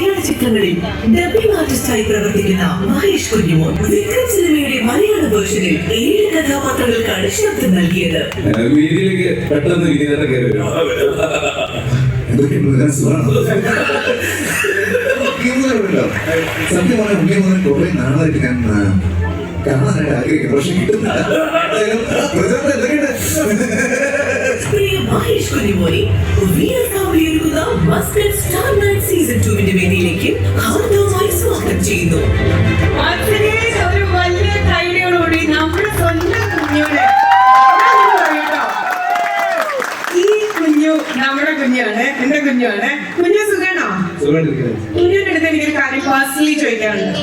മലയാള ചിത്രങ്ങളിൽ ഡബിംഗ് ആർട്ടിസ്റ്റായി പ്രവർത്തിക്കുന്ന മഹേഷ് കുഞ്ഞുമോൻ വിക്രം സിനിമയുടെ മലയാള വേർഷനിൽ ഏഴ് കഥാപാത്രങ്ങൾക്കാണ് ശബ്ദം നൽകിയത്. സത്യമാണ് ഞാൻ കാണാനായിട്ട് ആഗ്രഹിക്കുന്നു. പക്ഷെ കിട്ടുന്നില്ല. മഹേഷ് കുഞ്ഞുമോനെ ഒരുക്കുന്ന മസ്കറ്റ് സ്റ്റാർ നൈറ്റ് സീസൺ ടുവിന്റെ വേദിയിലേക്ക് ഹാർദവമായി സ്വാഗതം ചെയ്യുന്നു. ഒരു വലിയ കൈഡിയോടുകൂടി നമ്മുടെ സ്വന്തം കുഞ്ഞുനെ കേട്ടോ ഈ കുഞ്ഞു നമ്മുടെ കുഞ്ഞാണ് എന്റെ കുഞ്ഞാണ്. കുഞ്ഞു സുഖാണോ? കുഞ്ഞിന്റെ അടുത്ത് എനിക്കൊരു കാര്യം പേഴ്സണലി ചോദിക്കാനുണ്ട്.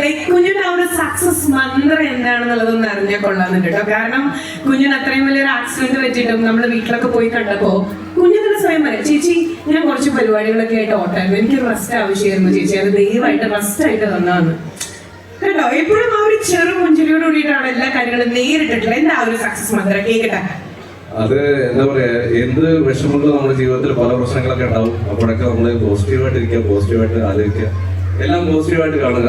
ലൈക്ക് കുഞ്ഞിന്റെ ആ ഒരു സക്സസ് മന്ത്രം എന്താണെന്നുള്ളതൊന്നും അറിഞ്ഞാൽ കൊള്ളാന്നുണ്ട് കേട്ടോ. കാരണം കുഞ്ഞിന് അത്രയും വലിയൊരു ആക്സിഡന്റ് പറ്റിയിട്ടും നമ്മൾ വീട്ടിലൊക്കെ പോയി കണ്ടപ്പോ കുഞ്ഞിന് സ്വയം പറയാം ചേച്ചി ഞാൻ കുറച്ച് പരിപാടികളൊക്കെ ആയിട്ട് ഓട്ടായിരുന്നു എനിക്ക് റെസ്റ്റ് ആവശ്യമായിരുന്നു ചേച്ചി. അത് ദയവായിട്ട് റെസ്റ്റ് ആയിട്ട് തന്നാന്ന്. കേട്ടോ? എപ്പോഴും ആ ഒരു ചെറു പുഞ്ചിരിയോട് കൂടിയിട്ടാണ് എല്ലാ കാര്യങ്ങളും നേരിട്ടിട്ടുള്ളത്. എന്താ ഒരു സക്സസ് മന്ത്രം കേൾക്കട്ടെ അത് എന്താ പറയാ എന്ത് വിഷമങ്ങളും നമ്മുടെ ജീവിതത്തിൽ പല പ്രശ്നങ്ങളൊക്കെ ഉണ്ടാവും. അപ്പോഴൊക്കെ നമ്മൾ പോസിറ്റീവായിട്ട് ഇരിക്കുക പോസിറ്റീവായിട്ട് ആലോചിക്കുക. എല്ലാം പോസിറ്റീവായിട്ട് കാണുക.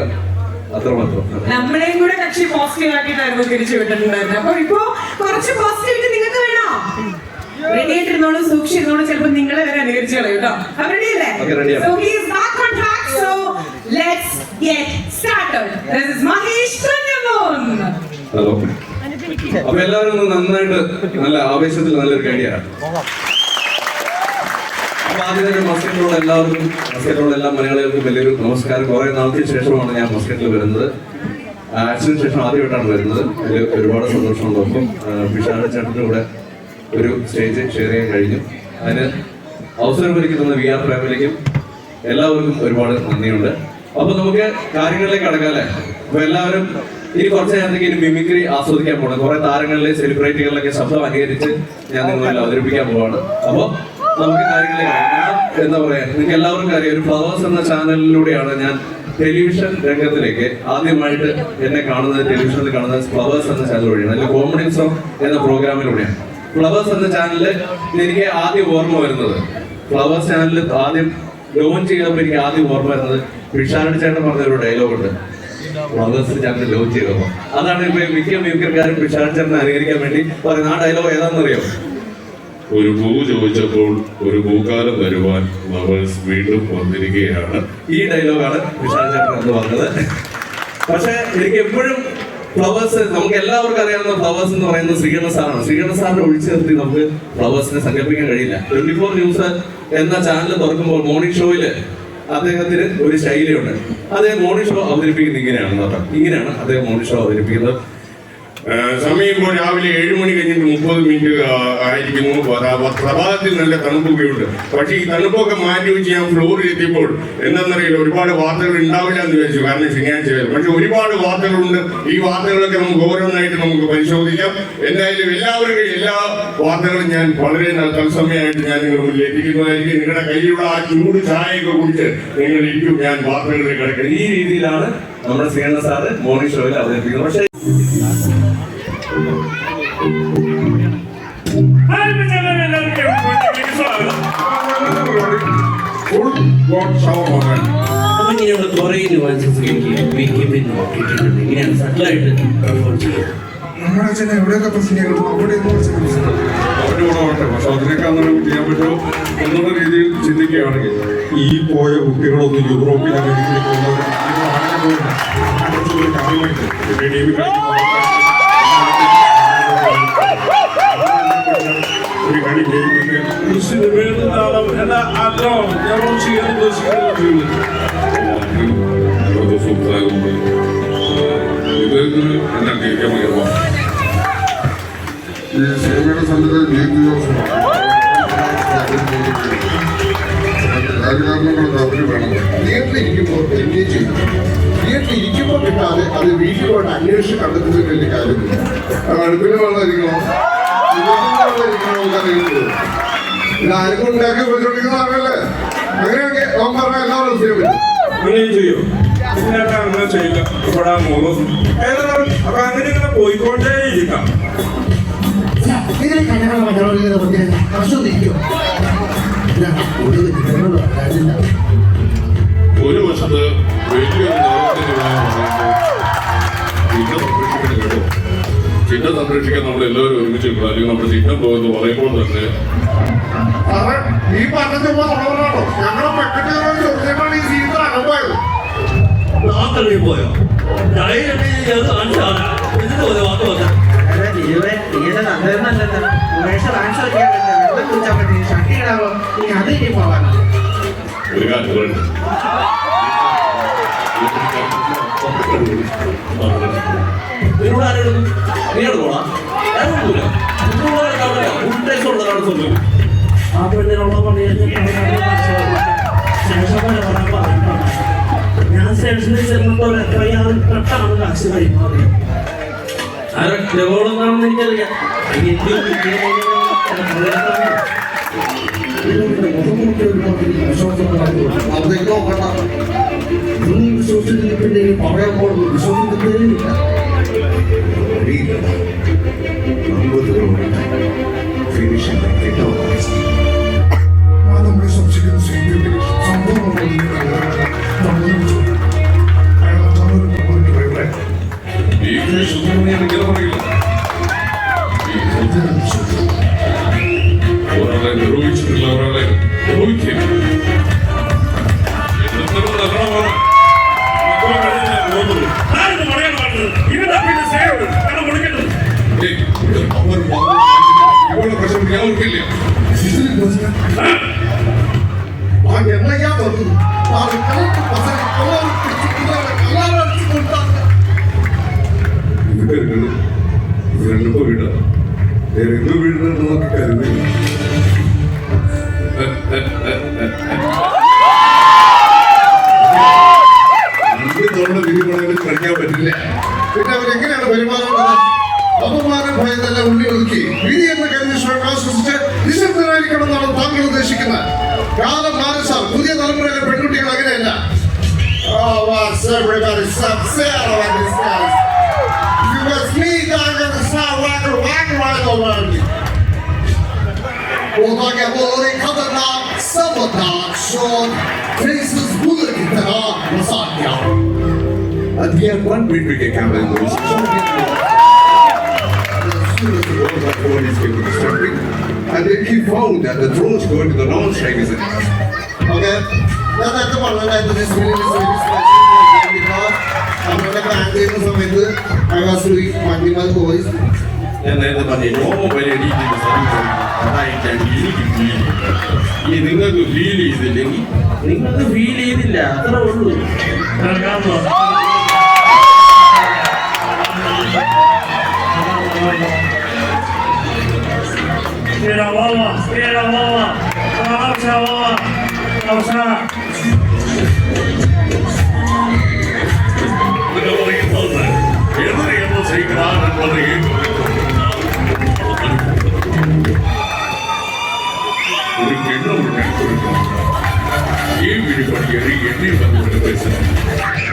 അത്രമാത്രം. നമ്മളെയും കൂടെ കക്ഷി പോസിറ്റീവ് ആക്കിയിട്ടായിരുന്നു തിരിച്ചു വിട്ടിട്ടുണ്ടായിരുന്നത് അപ്പൊ ഇപ്പോ കുറച്ച് പോസിറ്റിവിറ്റി നിങ്ങൾക്ക് വേണോ? റെഡി ആയിട്ടിരുന്നോളൂ സൂക്ഷിച്ചിരുന്നോളൂ ചിലപ്പോ നിങ്ങളെ വരെ അനുകരിച്ചു കളയും കേട്ടോ. അപ്പൊ റെഡി അല്ലേ. ഹലോ അപ്പൊ എല്ലാവരും നന്നായിട്ട് നല്ല ആവേശത്തിൽ നല്ലൊരു കടിയാണ് അപ്പൊ ആദ്യം മസ്കറ്റിലുള്ള എല്ലാവർക്കും മസ്കറ്റിലുള്ള എല്ലാ മലയാളികൾക്കും വലിയൊരു നമസ്കാരം. കുറെ നാളത്തിന് ശേഷമാണ് ഞാൻ മസ്കറ്റിൽ വരുന്നത്. ആക്സിഡന്റ് ശേഷം ആദ്യമായിട്ടാണ് വരുന്നത്. ഒരുപാട് സന്തോഷമുണ്ട്. ഒപ്പം വിശാല ചേട്ടന്റെ കൂടെ ഒരു സ്റ്റേജ് ഷെയർ ചെയ്യാൻ കഴിഞ്ഞു. അതിന് അവസരമൊരുക്കി തന്ന വി ആർ ഫാമിലിക്കും എല്ലാവർക്കും ഒരുപാട് നന്ദിയുണ്ട്. അപ്പൊ നമുക്ക് കാര്യങ്ങളിലേക്ക് അടങ്ങാല്ലേ അപ്പൊ എല്ലാവരും ഇനി കുറച്ച് നേരത്തേക്ക് മിമിക്രി ആസ്വദിക്കാൻ പോകണം. കുറെ താരങ്ങളിലെ സെലിബ്രിറ്റികളിലൊക്കെ ശബ്ദം അനുകരിച്ച് ഞാൻ നിങ്ങളെല്ലാം അവതരിപ്പിക്കാൻ പോവാണ്. അപ്പൊ നമുക്ക് കാര്യങ്ങളെ എന്താ പറയാ നിങ്ങൾക്ക് എല്ലാവർക്കും അറിയാം ഒരു ഫ്ലവേഴ്സ് എന്ന ചാനലിലൂടെയാണ് ഞാൻ ടെലിവിഷൻ രംഗത്തിലേക്ക് ആദ്യമായിട്ട് എന്നെ കാണുന്നത്. ടെലിവിഷനിൽ കാണുന്നത് ഫ്ലവേഴ്സ് എന്ന ചാനൽ വഴിയാണ്. അല്ലെങ്കിൽ കോമഡി സോം എന്ന പ്രോഗ്രാമിലൂടെയാണ് ഫ്ലവേഴ്സ് എന്ന ചാനലിൽ എനിക്ക് ആദ്യം ഓർമ്മ വരുന്നത്. ഫ്ലവേഴ്സ് ചാനലിൽ ആദ്യം ലോഞ്ച് ചെയ്തപ്പോൾ എനിക്ക് ആദ്യം ഓർമ്മ വരുന്നത് വിഷാരടി ചേട്ടൻ പറഞ്ഞൊരു ഡയലോഗ് ഉണ്ട്. ഫ്ലവേഴ്സ് ചാനൽ ലോഞ്ച് ചെയ്തപ്പോൾ. അതാണ് ഇപ്പൊ മിക്ക മ്യൂക്കർക്കാരും വിഷാരടി ചേട്ടനെ അനുകരിക്കാൻ വേണ്ടി പറയുന്നത്. ആ ഡയലോഗ് ഏതാണെന്നറിയോ? ഒരു പൂ ചോദിച്ചപ്പോൾ ഒരു പൂക്കാലം തരുവാൻ ലവേഴ്സ് വീണ്ടും വന്നിരിക്കുകയാണ്. ഈ ഡയലോഗാണ് വിശാൽ ചേട്ടൻ എന്ന് പറഞ്ഞത്. പക്ഷെ എനിക്ക് എപ്പോഴും ഫ്ലവേഴ്സ് നമുക്ക് എല്ലാവർക്കും അറിയാവുന്ന ഫ്ലവേഴ്സ് എന്ന് പറയുന്നത് ശ്രീകണ്ഠ സാറാണ്. ശ്രീകണ്ഠ സാറിനെ ഒഴിച്ചു നിർത്തി നമുക്ക് ഫ്ലവേഴ്സിനെ സങ്കല്പിക്കാൻ കഴിയില്ല. ട്വന്റി ഫോർ ന്യൂസ് എന്ന ചാനൽ തുറക്കുമ്പോൾ മോർണിംഗ് ഷോയിൽ അദ്ദേഹത്തിന് ഒരു ശൈലിയുണ്ട്. അദ്ദേഹം മോർണിംഗ് ഷോ അവതരിപ്പിക്കുന്നത് ഇങ്ങനെയാണ് കേട്ടോ. ഇങ്ങനെയാണ് അദ്ദേഹം മോർണിംഗ് ഷോ അവതരിപ്പിക്കുന്നത്. സമയം ഇപ്പോൾ രാവിലെ ഏഴ് മണി കഴിഞ്ഞിട്ട് മുപ്പത് മിനിറ്റ് ആയിരിക്കുന്നു. പ്രഭാ- പ്രഭാതത്തിൽ നല്ല തണുപ്പൊക്കെയുണ്ട്. പക്ഷേ ഈ തണുപ്പൊക്കെ മാറ്റി വെച്ച് ഞാൻ ഫ്ലോറിൽ എത്തിയപ്പോൾ എന്താണെന്നറിയില്ല ഒരുപാട് വാർത്തകൾ ഉണ്ടാവില്ല എന്ന് വിചാരിച്ചു. കാരണം ശനിയാഴ്ച വരും പക്ഷെ ഒരുപാട് വാർത്തകളുണ്ട്. ഈ വാർത്തകളൊക്കെ നമുക്ക് ഓരോന്നായിട്ട് നമുക്ക് പരിശോധിക്കാം. എന്തായാലും എല്ലാവരുടെയും എല്ലാ വാർത്തകളും ഞാൻ വളരെ തത്സമയമായിട്ട് ഞാൻ നിങ്ങളുടെ മുന്നിൽ എത്തിക്കുന്നതായിരിക്കും. നിങ്ങളുടെ കയ്യിലുള്ള ആ ചൂട് ചായയൊക്കെ കുടിച്ച് നിങ്ങൾ ഇരിക്കും ഞാൻ വാർത്തകളിലേക്ക് കിടക്കുന്നത് ഈ രീതിയിലാണ് നമ്മുടെ ശ്രീകണ്ഠ സാറ് മോർണിംഗ് ഷോയിൽ അവതരിപ്പിക്കുന്നത്. പക്ഷേ നോക്കിയിട്ടുണ്ട് ഇങ്ങനെയാണ് സട്ടിലായിട്ട് പെർഫോം ചെയ്യുക നമ്മുടെ അച്ഛനെ എവിടെയൊക്കെ പ്രശ്നം കിട്ടും അവിടെ ഒന്നും പ്രശ്നം? അവരുടെ വരട്ടെ. പക്ഷെ അതിനേക്കാൾ നല്ലത് ചെയ്യാൻ പറ്റുമോ എന്നുള്ള രീതിയിൽ ചിന്തിക്കുകയാണെങ്കിൽ ഈ പോയ കുട്ടികളൊന്നും യൂറോപ്പിൽ. അങ്ങനത്തെ ഒരു കളി ജയിക്കുന്നത് സിനിമയിൽ നിന്നാണ് എന്നെ ആഗ്രഹം എന്നെ കേൾക്കാൻ ഭയങ്കര ഈ സിനിമയുടെ സംവിധാനം ജയിക്ക് ജോസഫ് രാജകാരണങ്ങളൊക്കെ അവർ വേണം തിയേറ്ററിലിരിക്കുമ്പോൾ എൻഗേജ് ചെയ്യും തിയേറ്ററിലിരിക്കുമ്പോൾ കിട്ടാതെ അത് വീട്ടിൽ പോയിട്ട് അന്വേഷിച്ച് കണ്ടെത്തുന്നതിൽ വലിയ കാര്യമില്ല അത് അടുപ്പിന് വെള്ളമായിരിക്കണം ഇത് ആർക്കും ഉണ്ടാക്കി വെച്ചോണ്ടിരിക്കുന്ന ആളല്ലേ അങ്ങനെയൊക്കെ അവൻ പറഞ്ഞ എല്ലാവരും ചെയ്യാൻ ചെയ്യും. ഇതിനൊക്കെ അങ്ങനെ മൂന്ന് ഏതായാലും അപ്പൊ അങ്ങനെ ഇങ്ങനെ പോയിക്കൊണ്ടേ ഇരിക്കാം ഇതിനെ കല്യാണം മറ്റൊരു പ്രശ്നം നിൽക്കും ഒരു വശത്ത് വലിയൊരു ചിഹ്നം സംരക്ഷിക്കണം കേട്ടോ ചിഹ്നം സംരക്ഷിക്കാൻ നമ്മൾ എല്ലാവരും ഒരുമിച്ച് നിൽക്കണം. അല്ലെങ്കിൽ നമ്മുടെ ചിഹ്നം പോകുന്നു പറയുമ്പോൾ തന്നെ ഈ പറഞ്ഞ ഞങ്ങളെ പെട്ടിട്ട് നാട്ടിൽ പോയോ? ധൈര്യം അത് കാണിച്ചാണ് എന്നിട്ട് ഒരു വാക്ക് വന്നത് ഒരു കാര്യം. നിന്നോട് ആരോടും നീയോട് പോണാ? ഞാൻ ഉള്ളതാണ് സംഭവം ആ. പെണ്ണിനുള്ള പണി പെട്ടെന്ന് കാശ് കൈമാറി ആരൊക്കെന്നാണെന്ന് എനിക്കറിയാം. അവിടേക്ക് നോക്കണ്ട. രണ്ടിപ്പോ വീടാ എന്ത് വീടിനെന്ന് നോക്കി കരുതില്ല രണ്ട് തവണ വിധി പണയിൽ പറ്റില്ല പിന്നെ അവരെങ്ങനെയാണ് പെരുമാറേണ്ടത് അപമാനം ഭയന്നല്ല ഉള്ളിൽ ഒതുക്കി വിധി എന്ന കരുതി ആശ്വസിച്ച് നിശബ്ദനായിരിക്കണം എന്നാണ് താങ്കൾ ഉദ്ദേശിക്കുന്നത് കാലം മാറി സാർ പുതിയ തലമുറയിലെ പെൺകുട്ടികൾ അങ്ങനെയല്ല Oh, what's everybody upset about this guy? If it was me, I'm gonna start walking, walking we world of big big camera in those. And they, he found that the drones going to the non-strike is Okay? this is very special because നമ്മളുടെ plan ചെയ്യുന്ന സമയത്ത് I was doing Manjummel voice ഞാൻ നേരത്തെ പറഞ്ഞു mobile സമീപം അതായിട്ടാണ് എനിക്ക് feel ഈ നിങ്ങൾക്ക് ഫീൽ ചെയ്തില്ലെങ്കിൽ നിങ്ങൾക്ക് ഫീൽ ചെയ്തില്ല അത്ര ഉള്ളൂ Mira,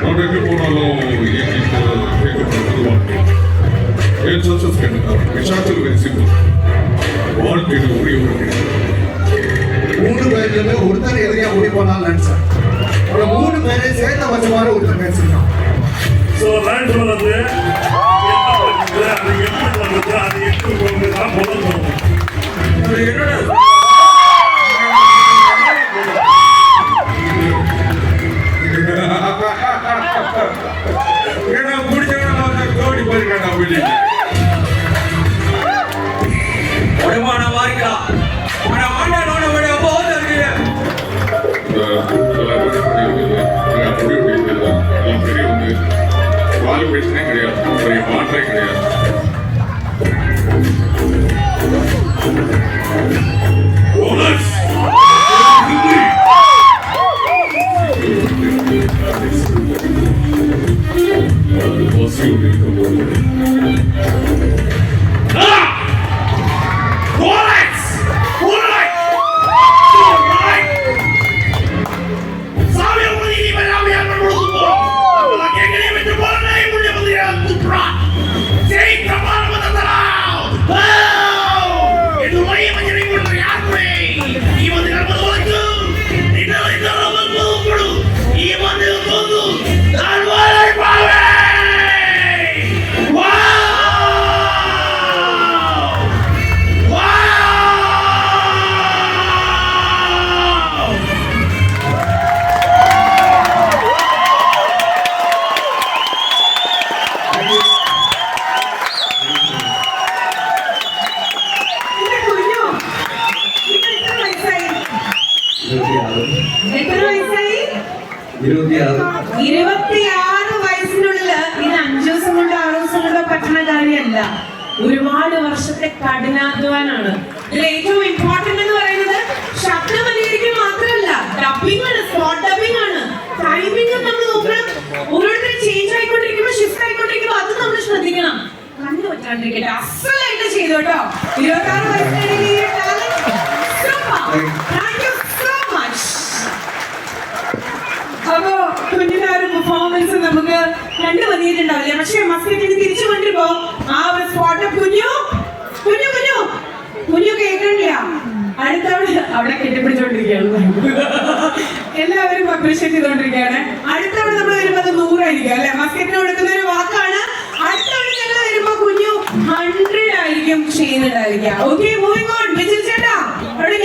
நாளைக்கு மூணாలో ఏ చర్చస్ విశాఖలు వెలిసింది வாழ்க்கை ஒரே ஒரு மூணு பேர்ல ஒருத்தர் எதிரியா ஓடி போனாலும் சார் மூணு பேரை சேர்ந்த வசமாக ஒருத்தர் பேசுகிறான் see you. കഠിനാധ്വാനാണ്. ഇതിൽ ഏറ്റവും ഇമ്പോർട്ടന്റ് എന്ന് പറയുന്നത് ശബ്ദം അനുകരിക്കുക മാത്രമല്ല ഡബിംഗ് ആണ് സ്പോട്ട് ഡബിംഗ് ആണ്. ടൈമിംഗ് നമ്മൾ നോക്കണം. ഓരോരുത്തരും ചേഞ്ച് ആയിക്കൊണ്ടിരിക്കുമ്പോൾ ഷിഫ്റ്റ് ആയിക്കൊണ്ടിരിക്കുമ്പോൾ അത് നമ്മൾ ശ്രദ്ധിക്കണം. കണ്ണു പറ്റാണ്ടിരിക്കട്ടെ അസലായിട്ട് ചെയ്തു കേട്ടോ. ഇരുപത്തി ആറ് പെർഫോമൻസ് നമുക്ക് കണ്ടു വന്നിട്ടുണ്ടാവില്ലേ? പക്ഷെ മസ്കറ്റിന് തിരിച്ചു കൊണ്ടിരുമ്പോ ആ ഒരു സ്പോട്ട് കുഞ്ഞു കുഞ്ഞു കുഞ്ഞു കുഞ്ഞു കേൾക്കണില്ല അടുത്തവണ അവിടെ കെട്ടിപ്പിടിച്ചോണ്ടിരിക്കുകയാണ്. എല്ലാവരും അപ്രീഷിയേറ്റ് ചെയ്തോണ്ടിരിക്കുകയാണ്. അടുത്തവണ നമ്മൾ വരുമ്പോ അത് നൂറായിരിക്കും അല്ലെ? മസ്കറ്റിന് കൊടുക്കുന്ന ഒരു വാക്കാണ്. അടുത്തവണ ഞങ്ങൾ വരുമ്പോ കുഞ്ഞു ഹൺഡ്രഡ് ആയിരിക്കും ചെയ്യുന്നുണ്ടായിരിക്കുക. ഓക്കെ മൂവിംഗ് ഓൺ ചേട്ടാ അവിടെ